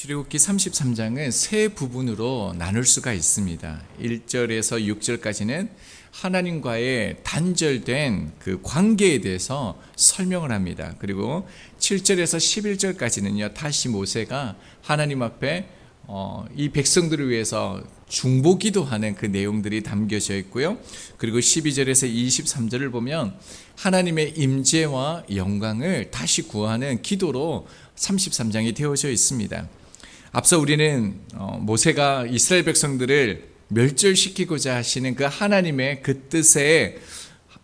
출애굽기 33장은 세 부분으로 나눌 수가 있습니다. 1절에서 6절까지는 하나님과의 단절된 그 관계에 대해서 설명을 합니다. 그리고 7절에서 11절까지는요, 다시 모세가 하나님 앞에 어, 이 백성들을 위해서 중보 기도 하는 그 내용들이 담겨져 있고요. 그리고 12절에서 23절을 보면 하나님의 임재와 영광을 다시 구하는 기도로 33장이 되어져 있습니다. 앞서 우리는 어, 모세가 이스라엘 백성들을 멸절시키고자 하시는 그 하나님의 그 뜻에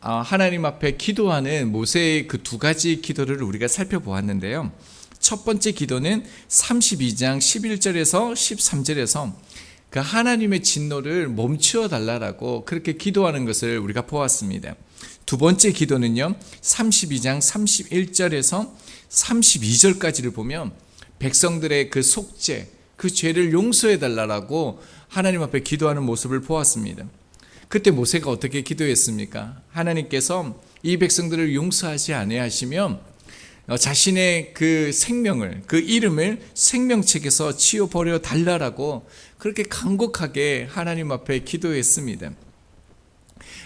아, 하나님 앞에 기도하는 모세의 그 두 가지 기도를 우리가 살펴보았는데요. 첫 번째 기도는 32장 11절에서 13절에서 그 하나님의 진노를 멈추어 달라라고 그렇게 기도하는 것을 우리가 보았습니다. 두 번째 기도는요. 32장 31절에서 32절까지를 보면 백성들의 그 속죄, 그 죄를 용서해 달라라고 하나님 앞에 기도하는 모습을 보았습니다. 그때 모세가 어떻게 기도했습니까? 하나님께서 이 백성들을 용서하지 아니하시면 어, 자신의 그 생명을 그 이름을 생명책에서 치워 버려 달라라고 그렇게 간곡하게 하나님 앞에 기도했습니다.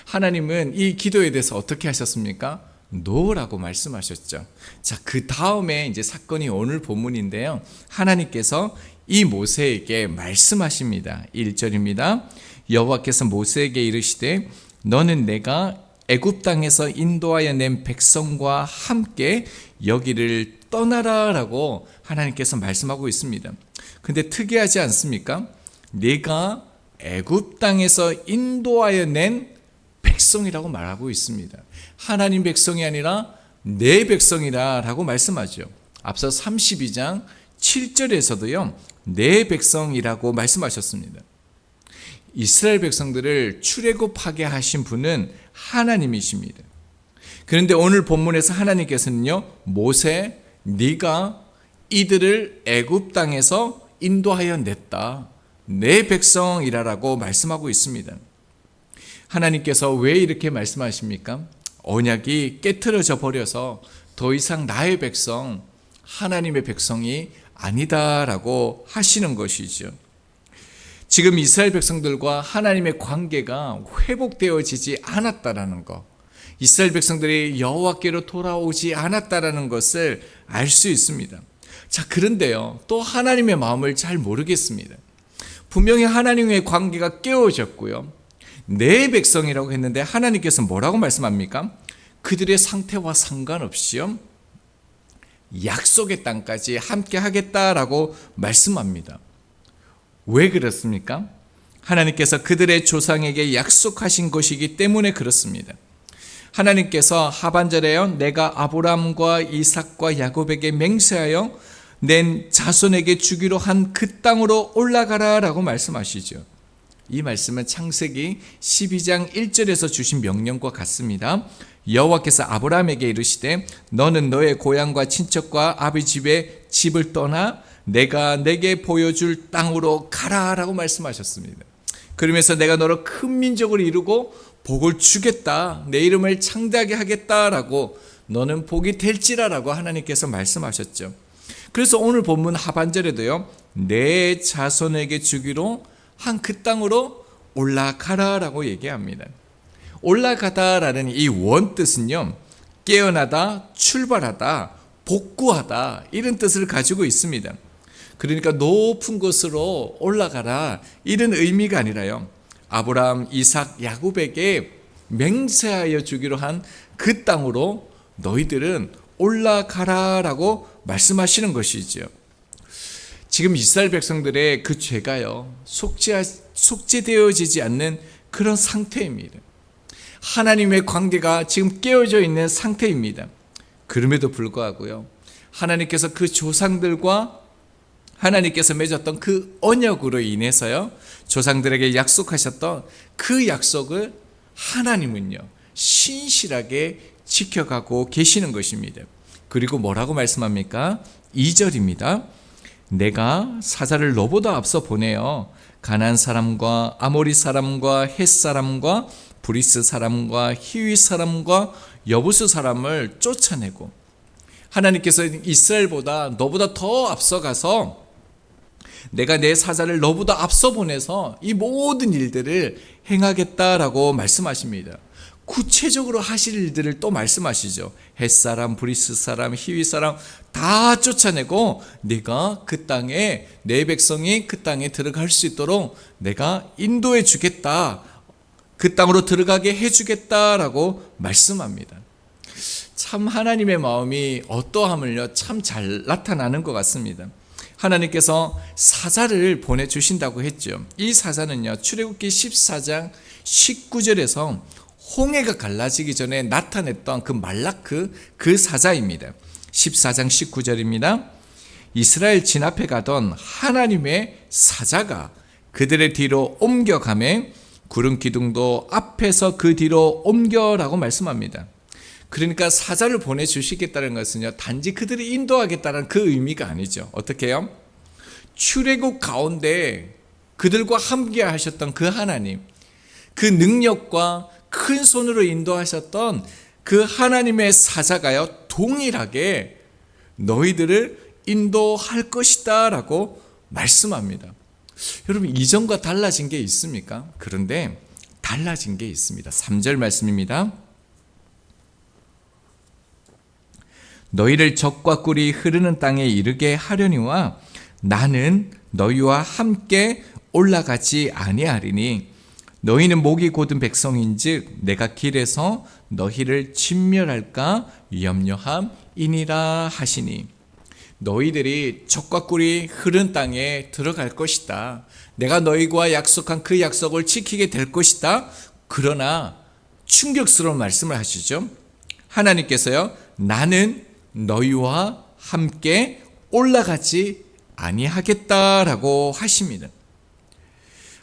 하나님은 이 기도에 대해서 어떻게 하셨습니까? 노라고 말씀하셨죠. 자, 그 다음에 이제 사건이 오늘 본문인데요. 하나님께서 이 모세에게 말씀하십니다. 1절입니다. 여호와께서 모세에게 이르시되 너는 내가 애굽 땅에서 인도하여 낸 백성과 함께 여기를 떠나라라고 하나님께서 말씀하고 있습니다. 근데 특이하지 않습니까? 내가 애굽 땅에서 인도하여 낸 백성이라고 말하고 있습니다. 하나님 백성이 아니라 내 백성이라라고 말씀하죠. 앞서 32장 7절에서도요. 내 백성이라고 말씀하셨습니다. 이스라엘 백성들을 출애굽하게 하신 분은 하나님이십니다. 그런데 오늘 본문에서 하나님께서는요. 모세 네가 이들을 애굽 땅에서 인도하여 냈다. 내 백성이라라고 말씀하고 있습니다. 하나님께서 왜 이렇게 말씀하십니까? 언약이 깨트려져 버려서 더 이상 나의 백성, 하나님의 백성이 아니다라고 하시는 것이죠. 지금 이스라엘 백성들과 하나님의 관계가 회복되어지지 않았다라는 것. 이스라엘 백성들이 여호와께로 돌아오지 않았다라는 것을 알 수 있습니다. 자, 그런데요. 또 하나님의 마음을 잘 모르겠습니다. 분명히 하나님의 관계가 깨어졌고요. 내 백성이라고 했는데 하나님께서 뭐라고 말씀합니까? 그들의 상태와 상관없이요. 약속의 땅까지 함께 하겠다라고 말씀합니다. 왜 그렇습니까? 하나님께서 그들의 조상에게 약속하신 것이기 때문에 그렇습니다. 하나님께서 하반절에요. 내가 아브람과 이삭과 야곱에게 맹세하여 낸 자손에게 주기로 한 그 땅으로 올라가라 라고 말씀하시죠. 이 말씀은 창세기 12장 1절에서 주신 명령과 같습니다. 여호와께서 아브라함에게 이르시되 너는 너의 고향과 친척과 아비 집에 집을 떠나 내가 내게 보여줄 땅으로 가라라고 말씀하셨습니다. 그러면서 내가 너를 큰 민족을 이루고 복을 주겠다. 내 이름을 창대하게 하겠다라고 너는 복이 될지라라고 하나님께서 말씀하셨죠. 그래서 오늘 본문 하반절에도요. 내 자손에게 주기로 한 그 땅으로 올라가라라고 얘기합니다. 올라가다라는 이 원뜻은요. 깨어나다, 출발하다, 복구하다 이런 뜻을 가지고 있습니다. 그러니까 높은 곳으로 올라가라 이런 의미가 아니라요. 아브라함, 이삭, 야곱에게 맹세하여 주기로 한 그 땅으로 너희들은 올라가라라고 말씀하시는 것이죠. 지금 이스라엘 백성들의 그 죄가요 속죄 속죄되어지지 않는 그런 상태입니다. 하나님의 관계가 지금 깨어져 있는 상태입니다. 그럼에도 불구하고요 하나님께서 그 조상들과 하나님께서 맺었던 그 언약으로 인해서요 조상들에게 약속하셨던 그 약속을 하나님은요 신실하게 지켜가고 계시는 것입니다. 그리고 뭐라고 말씀합니까? 2절입니다. 내가 사자를 너보다 앞서 보내어 가난 사람과 아모리 사람과 헷 사람과 브리스 사람과 히위 사람과 여부스 사람을 쫓아내고 하나님께서 이스라엘보다 너보다 더 앞서가서 내가 내 사자를 너보다 앞서 보내서 이 모든 일들을 행하겠다라고 말씀하십니다. 구체적으로 하실 일들을 또 말씀하시죠. 햇사람, 브리스 사람, 히위 사람 다 쫓아내고 내가 그 땅에 내 백성이 그 땅에 들어갈 수 있도록 내가 인도해 주겠다. 그 땅으로 들어가게 해 주겠다라고 말씀합니다. 참 하나님의 마음이 어떠함을요 참 잘 나타나는 것 같습니다. 하나님께서 사자를 보내 주신다고 했죠. 이 사자는요 출애굽기 14장 19절에서 홍해가 갈라지기 전에 나타냈던 그 말라크 그 사자입니다. 14장 19절입니다. 이스라엘 진 앞에 가던 하나님의 사자가 그들의 뒤로 옮겨가매 구름 기둥도 앞에서 그 뒤로 옮겨라고 말씀합니다. 그러니까 사자를 보내 주시겠다는 것은요, 단지 그들이 인도하겠다는 그 의미가 아니죠. 어떻게 해요? 출애굽 가운데 그들과 함께 하셨던 그 하나님, 그 능력과 큰 손으로 인도하셨던 그 하나님의 사자가요, 동일하게 너희들을 인도할 것이다라고 말씀합니다. 여러분, 이전과 달라진 게 있습니까? 그런데 달라진 게 있습니다. 3절 말씀입니다. 너희를 적과 꿀이 흐르는 땅에 이르게 하려니와 나는 너희와 함께 올라가지 아니하리니 너희는 목이 곧은 백성인즉 내가 길에서 너희를 진멸할까 염려함이니라 하시니 너희들이 적과 꿀이 흐른 땅에 들어갈 것이다. 내가 너희와 약속한 그 약속을 지키게 될 것이다. 그러나 충격스러운 말씀을 하시죠. 하나님께서요, 나는 너희와 함께 올라가지 아니하겠다라고 하십니다.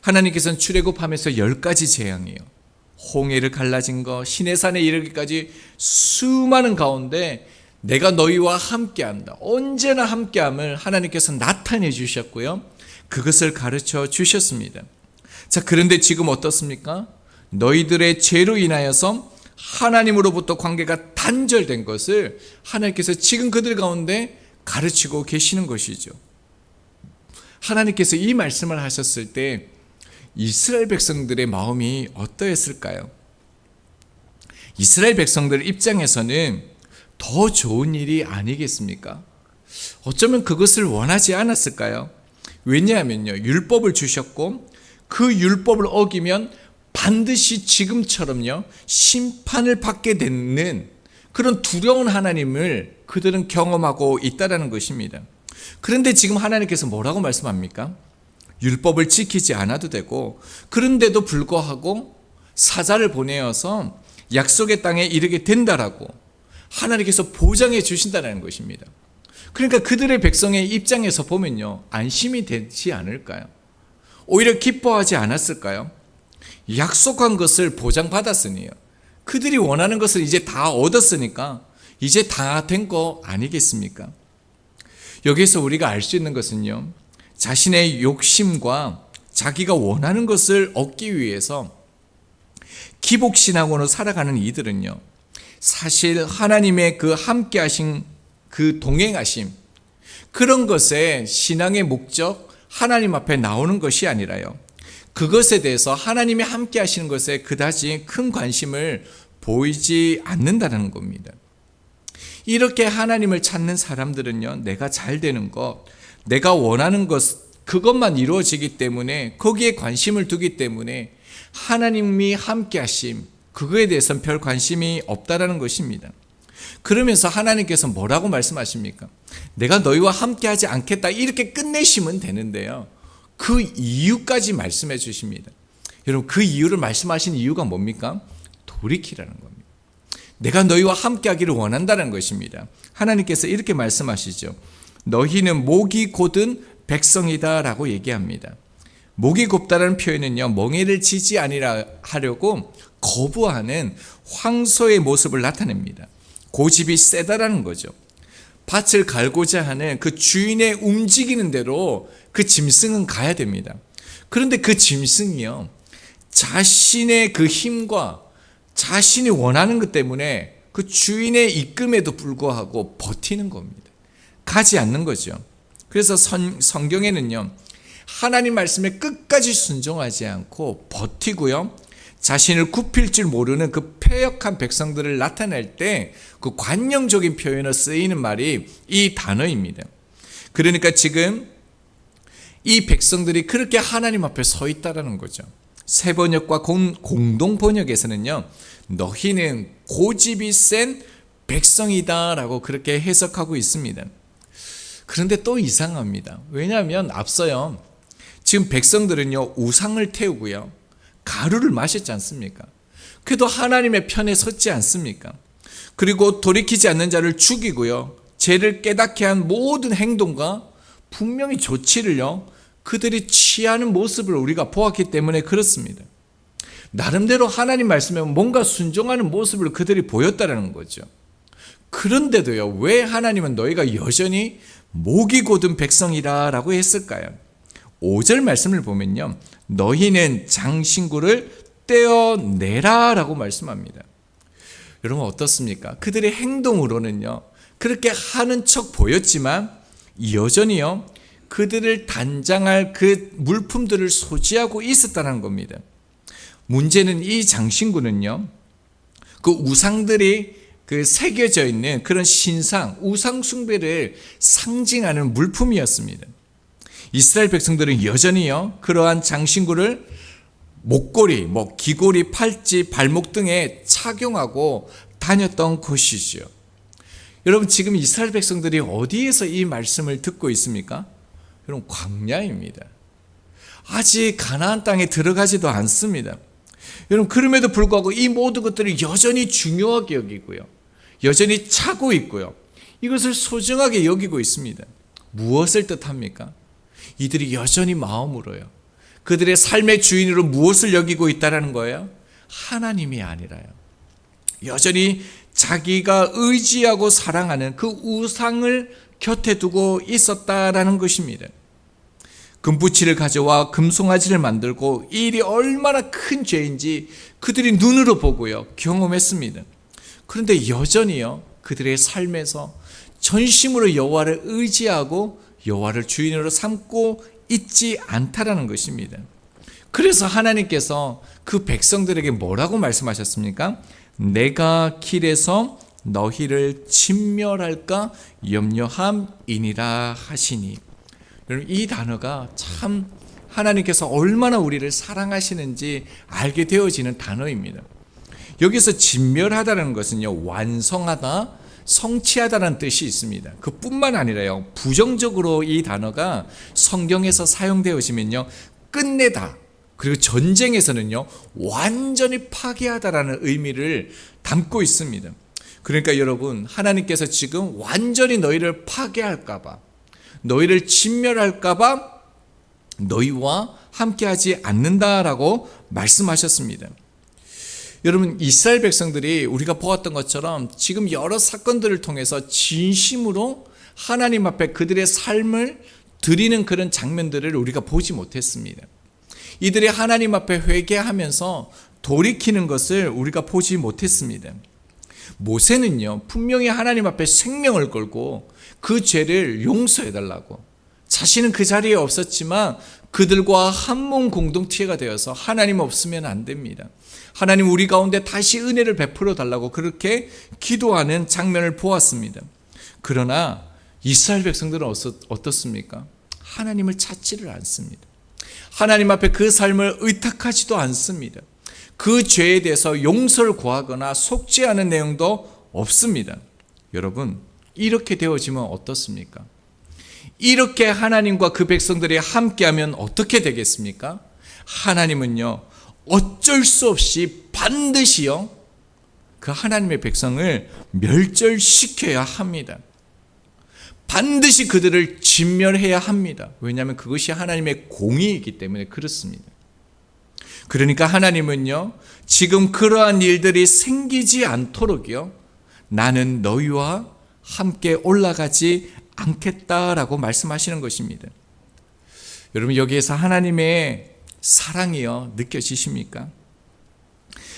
하나님께서는 출애굽하면서 열 가지 재앙이에요. 홍해를 갈라진 거, 시내산에 이르기까지 수많은 가운데 내가 너희와 함께한다. 언제나 함께함을 하나님께서 나타내 주셨고요. 그것을 가르쳐 주셨습니다. 자, 그런데 지금 어떻습니까? 너희들의 죄로 인하여서 하나님으로부터 관계가 단절된 것을 하나님께서 지금 그들 가운데 가르치고 계시는 것이죠. 하나님께서 이 말씀을 하셨을 때 이스라엘 백성들의 마음이 어떠했을까요? 이스라엘 백성들 입장에서는 더 좋은 일이 아니겠습니까? 어쩌면 그것을 원하지 않았을까요? 왜냐하면요, 율법을 주셨고 그 율법을 어기면 반드시 지금처럼요, 심판을 받게 되는 그런 두려운 하나님을 그들은 경험하고 있다라는 것입니다. 그런데 지금 하나님께서 뭐라고 말씀합니까? 율법을 지키지 않아도 되고, 그런데도 불구하고 사자를 보내어서 약속의 땅에 이르게 된다라고 하나님께서 보장해 주신다는 것입니다. 그러니까 그들의 백성의 입장에서 보면요, 안심이 되지 않을까요? 오히려 기뻐하지 않았을까요? 약속한 것을 보장받았으니요. 그들이 원하는 것을 이제 다 얻었으니까 이제 다 된 거 아니겠습니까? 여기서 우리가 알 수 있는 것은요. 자신의 욕심과 자기가 원하는 것을 얻기 위해서 기복신앙으로 살아가는 이들은요. 사실 하나님의 그 함께 하신 그 동행하심 그런 것에 신앙의 목적 하나님 앞에 나오는 것이 아니라요. 그것에 대해서 하나님이 함께 하시는 것에 그다지 큰 관심을 보이지 않는다는 겁니다. 이렇게 하나님을 찾는 사람들은요, 내가 잘 되는 것, 내가 원하는 것, 그것만 이루어지기 때문에, 거기에 관심을 두기 때문에, 하나님이 함께 하심, 그거에 대해서는 별 관심이 없다라는 것입니다. 그러면서 하나님께서 뭐라고 말씀하십니까? 내가 너희와 함께 하지 않겠다. 이렇게 끝내시면 되는데요. 그 이유까지 말씀해 주십니다. 여러분, 그 이유를 말씀하신 이유가 뭡니까? 돌이키라는 겁니다. 내가 너희와 함께 하기를 원한다는 것입니다. 하나님께서 이렇게 말씀하시죠. 너희는 목이 곧은 백성이다라고 얘기합니다. 목이 곱다라는 표현은요, 멍에를 지지 아니라 하려고 거부하는 황소의 모습을 나타냅니다. 고집이 세다라는 거죠. 밭을 갈고자 하는 그 주인의 움직이는 대로 그 짐승은 가야 됩니다. 그런데 그 짐승이요. 자신의 그 힘과 자신이 원하는 것 때문에 그 주인의 이끔에도 불구하고 버티는 겁니다. 가지 않는 거죠. 그래서 선, 성경에는요. 하나님 말씀에 끝까지 순종하지 않고 버티고요. 자신을 굽힐 줄 모르는 그 폐역한 백성들을 나타낼 때 그 관용적인 표현을 쓰이는 말이 이 단어입니다. 그러니까 지금 이 백성들이 그렇게 하나님 앞에 서 있다라는 거죠. 세 번역과 공, 공동 번역에서는요, 너희는 고집이 센 백성이다라고 그렇게 해석하고 있습니다. 그런데 또 이상합니다. 왜냐하면 앞서요, 지금 백성들은요, 우상을 태우고요, 가루를 마셨지 않습니까? 그래도 하나님의 편에 섰지 않습니까? 그리고 돌이키지 않는 자를 죽이고요, 죄를 깨닫게 한 모든 행동과 분명히 조치를요, 그들이 취하는 모습을 우리가 보았기 때문에 그렇습니다. 나름대로 하나님 말씀에 뭔가 순종하는 모습을 그들이 보였다라는 거죠. 그런데도요, 왜 하나님은 너희가 여전히 목이 곧은 백성이라 라고 했을까요? 5절 말씀을 보면요. 너희는 장신구를 떼어내라 라고 말씀합니다. 여러분 어떻습니까? 그들의 행동으로는요. 그렇게 하는 척 보였지만 여전히요. 그들을 단장할 그 물품들을 소지하고 있었다는 겁니다. 문제는 이 장신구는요. 그 우상들이 그 새겨져 있는 그런 신상, 우상 숭배를 상징하는 물품이었습니다. 이스라엘 백성들은 여전히요, 그러한 장신구를 목걸이, 뭐 귀걸이, 팔찌, 발목 등에 착용하고 다녔던 것이지요. 여러분 지금 이스라엘 백성들이 어디에서 이 말씀을 듣고 있습니까? 여러분 광야입니다. 아직 가나안 땅에 들어가지도 않습니다. 여러분 그럼에도 불구하고 이 모든 것들을 여전히 중요하게 여기고요. 여전히 차고 있고요. 이것을 소중하게 여기고 있습니다. 무엇을 뜻합니까? 이들이 여전히 마음으로요. 그들의 삶의 주인으로 무엇을 여기고 있다라는 거예요? 하나님이 아니라요. 여전히 자기가 의지하고 사랑하는 그 우상을 곁에 두고 있었다라는 것입니다. 금부치를 가져와 금송아지를 만들고 이 일이 얼마나 큰 죄인지 그들이 눈으로 보고요 경험했습니다. 그런데 여전히요 그들의 삶에서 전심으로 여호와를 의지하고 여호와를 주인으로 삼고 있지 않다라는 것입니다. 그래서 하나님께서 그 백성들에게 뭐라고 말씀하셨습니까? 내가 길에서 너희를 진멸할까 염려함이니라 하시니. 여러분 이 단어가 참 하나님께서 얼마나 우리를 사랑하시는지 알게 되어지는 단어입니다. 여기서 진멸하다는 것은요 완성하다, 성취하다는 뜻이 있습니다. 그뿐만 아니라요 부정적으로 이 단어가 성경에서 사용되어지면요 끝내다. 그리고 전쟁에서는요 완전히 파괴하다라는 의미를 담고 있습니다. 그러니까 여러분 하나님께서 지금 완전히 너희를 파괴할까봐 너희를 진멸할까봐 너희와 함께하지 않는다라고 말씀하셨습니다. 여러분 이스라엘 백성들이 우리가 보았던 것처럼 지금 여러 사건들을 통해서 진심으로 하나님 앞에 그들의 삶을 드리는 그런 장면들을 우리가 보지 못했습니다. 이들이 하나님 앞에 회개하면서 돌이키는 것을 우리가 보지 못했습니다. 모세는요, 분명히 하나님 앞에 생명을 걸고 그 죄를 용서해 달라고. 자신은 그 자리에 없었지만 그들과 한몸 공동체가 되어서 하나님 없으면 안 됩니다. 하나님 우리 가운데 다시 은혜를 베풀어 달라고 그렇게 기도하는 장면을 보았습니다. 그러나 이스라엘 백성들은 어떻습니까? 하나님을 찾지를 않습니다. 하나님 앞에 그 삶을 의탁하지도 않습니다. 그 죄에 대해서 용서를 구하거나 속죄하는 내용도 없습니다. 여러분, 이렇게 되어지면 어떻습니까? 이렇게 하나님과 그 백성들이 함께하면 어떻게 되겠습니까? 하나님은요, 어쩔 수 없이 반드시요, 그 하나님의 백성을 멸절시켜야 합니다. 반드시 그들을 진멸해야 합니다. 왜냐하면 그것이 하나님의 공의이기 때문에 그렇습니다. 그러니까 하나님은요, 지금 그러한 일들이 생기지 않도록요, 나는 너희와 함께 올라가지 않겠다라고 말씀하시는 것입니다. 여러분, 여기에서 하나님의 사랑이요, 느껴지십니까?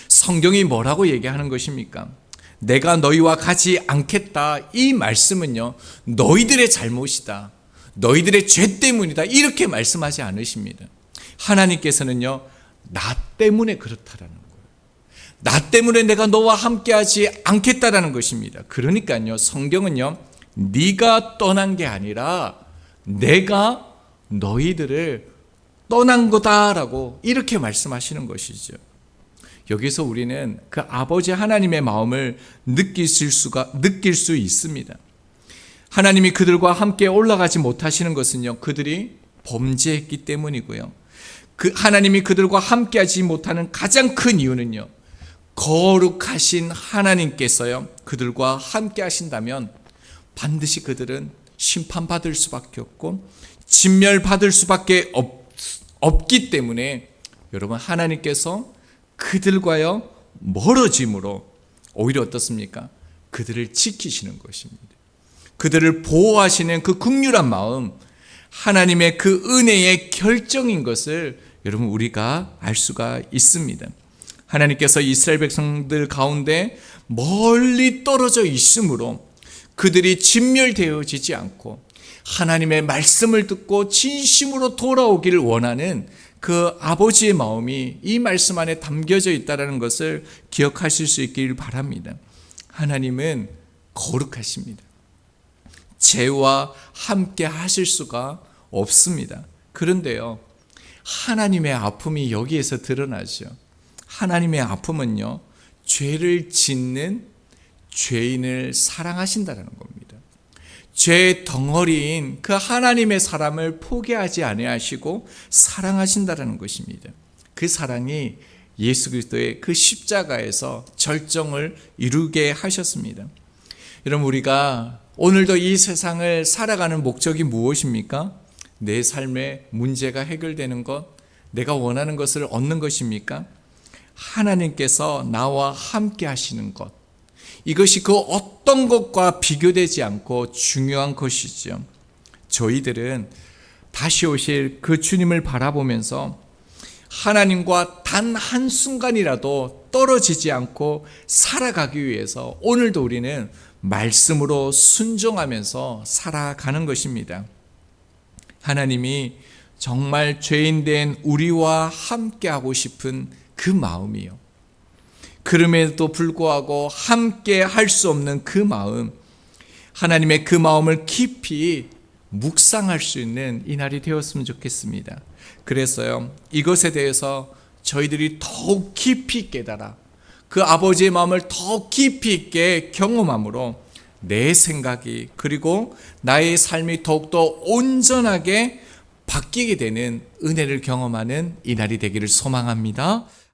성경이 뭐라고 얘기하는 것입니까? 내가 너희와 가지 않겠다. 이 말씀은요, 너희들의 잘못이다. 너희들의 죄 때문이다. 이렇게 말씀하지 않으십니다. 하나님께서는요, 나 때문에 그렇다라는 거예요. 나 때문에 내가 너와 함께하지 않겠다라는 것입니다. 그러니까요, 성경은요, 네가 떠난 게 아니라 내가 너희들을 떠난 거다라고 이렇게 말씀하시는 것이죠. 여기서 우리는 그 아버지 하나님의 마음을 느낄 수가 느낄 수 있습니다. 하나님이 그들과 함께 올라가지 못하시는 것은요, 그들이 범죄했기 때문이고요. 그 하나님이 그들과 함께하지 못하는 가장 큰 이유는요, 거룩하신 하나님께서요, 그들과 함께 하신다면 반드시 그들은 심판받을 수밖에 없고 진멸받을 수밖에 없, 없기 때문에 여러분 하나님께서 그들과요 멀어짐으로 오히려 어떻습니까? 그들을 지키시는 것입니다. 그들을 보호하시는 그 극률한 마음, 하나님의 그 은혜의 결정인 것을 여러분 우리가 알 수가 있습니다. 하나님께서 이스라엘 백성들 가운데 멀리 떨어져 있으므로 그들이 진멸되어지지 않고 하나님의 말씀을 듣고 진심으로 돌아오기를 원하는 그 아버지의 마음이 이 말씀 안에 담겨져 있다는 것을 기억하실 수 있기를 바랍니다. 하나님은 거룩하십니다. 죄와 함께 하실 수가 없습니다. 그런데요, 하나님의 아픔이 여기에서 드러나죠. 하나님의 아픔은요, 죄를 짓는 죄인을 사랑하신다는 겁니다. 죄 덩어리인 그 하나님의 사람을 포기하지 아니하시고 사랑하신다는 것입니다. 그 사랑이 예수 그리스도의 그 십자가에서 절정을 이루게 하셨습니다. 여러분 우리가 오늘도 이 세상을 살아가는 목적이 무엇입니까? 내 삶의 문제가 해결되는 것, 내가 원하는 것을 얻는 것입니까? 하나님께서 나와 함께 하시는 것. 이것이 그 어떤 것과 비교되지 않고 중요한 것이죠. 저희들은 다시 오실 그 주님을 바라보면서 하나님과 단 한순간이라도 떨어지지 않고 살아가기 위해서 오늘도 우리는 말씀으로 순종하면서 살아가는 것입니다. 하나님이 정말 죄인된 우리와 함께하고 싶은 그 마음이요. 그럼에도 불구하고 함께 할 수 없는 그 마음, 하나님의 그 마음을 깊이 묵상할 수 있는 이 날이 되었으면 좋겠습니다. 그래서요, 이것에 대해서 저희들이 더욱 깊이 깨달아 그 아버지의 마음을 더 깊이 있게 경험함으로 내 생각이 그리고 나의 삶이 더욱더 온전하게 바뀌게 되는 은혜를 경험하는 이 날이 되기를 소망합니다.